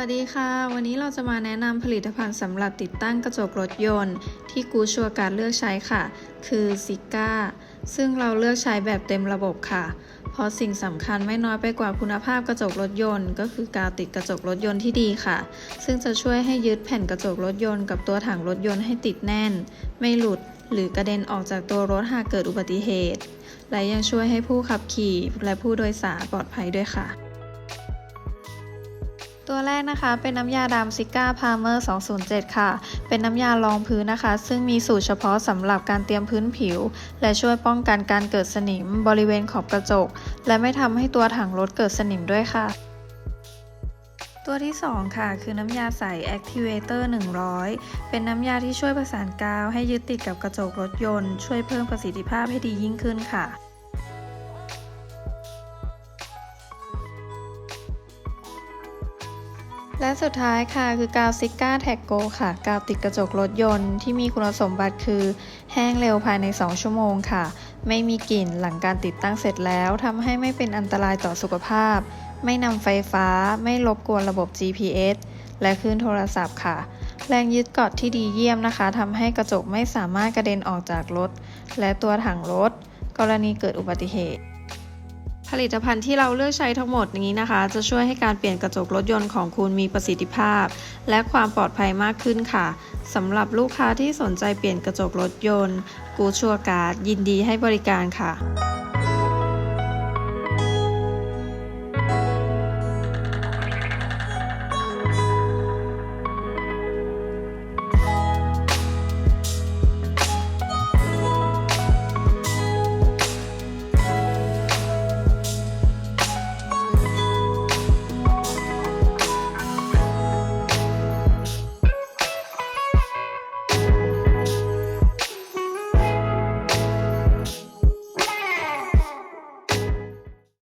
วัสดีค่ะ วันนี้เราจะมาแนะนำผลิตภัณฑ์สำหรับติดตั้งกระจกรถยนต์ ที่กูชัวการเลือกใช้ค่ะ คือซิก้าซึ่งเราเลือกใช้แบบเต็มระบบค่ะ เพราะสิ่งสำคัญไม่น้อยไปกว่าคุณภาพกระจกรถยนต์ ก็คือกาวติดกระจกรถยนต์ที่ดีค่ะ ซึ่งจะช่วยให้ยึดแผ่นกระจกรถยนต์กับตัวถังรถยนต์ให้ติดแน่น ไม่หลุดหรือกระเด็นออกจากตัวรถหากเกิดอุบัติเหตุ และยังช่วยให้ผู้ขับขี่และผู้โดยสารปลอดภัยด้วยค่ะ ตัวแรกนะคะเป็นน้ำยาดำซิก้าพาเมอร์ 207 ค่ะ เป็นน้ำยารองพื้นนะคะ ซึ่งมีสูตรเฉพาะสำหรับการเตรียมพื้นผิว และช่วยป้องกันการเกิดสนิมบริเวณขอบกระจก และไม่ทำให้ตัวถังรถเกิดสนิมด้วยค่ะ ตัวที่ 2 ค่ะ คือน้ำยาใส Activator 100 เป็นน้ำยาที่ช่วยประสานกาวให้ยึดติดกับกระจกรถยนต์ ช่วยเพิ่มประสิทธิภาพให้ดียิ่งขึ้นค่ะ และสุดท้ายค่ะคือกาวซิก้าแท็กโกค่ะ กาวติดกระจกรถยนต์ที่มีคุณสมบัติคือ แห้งเร็วภายใน 2 ชั่วโมงค่ะ ไม่มีกลิ่นหลังการติดตั้งเสร็จแล้วทำให้ไม่เป็นอันตรายต่อสุขภาพ ไม่นำไฟฟ้า ไม่รบกวนระบบ GPS และคลื่นโทรศัพท์ค่ะ แรงยึดเกาะที่ดีเยี่ยมนะคะทำให้กระจกไม่สามารถกระเด็นออกจากรถ และตัวถังรถ กรณีเกิดอุบัติเหตุ ผลิตภัณฑ์ที่เราเลือกใช้ทั้งหมดนี้นะคะ จะช่วยให้การเปลี่ยนกระจกรถยนต์ของคุณมีประสิทธิภาพ และความปลอดภัยมากขึ้นค่ะสำหรับลูกค้าที่สนใจเปลี่ยนกระจกรถยนต์ กูชัวการ์ดยินดีให้บริการค่ะ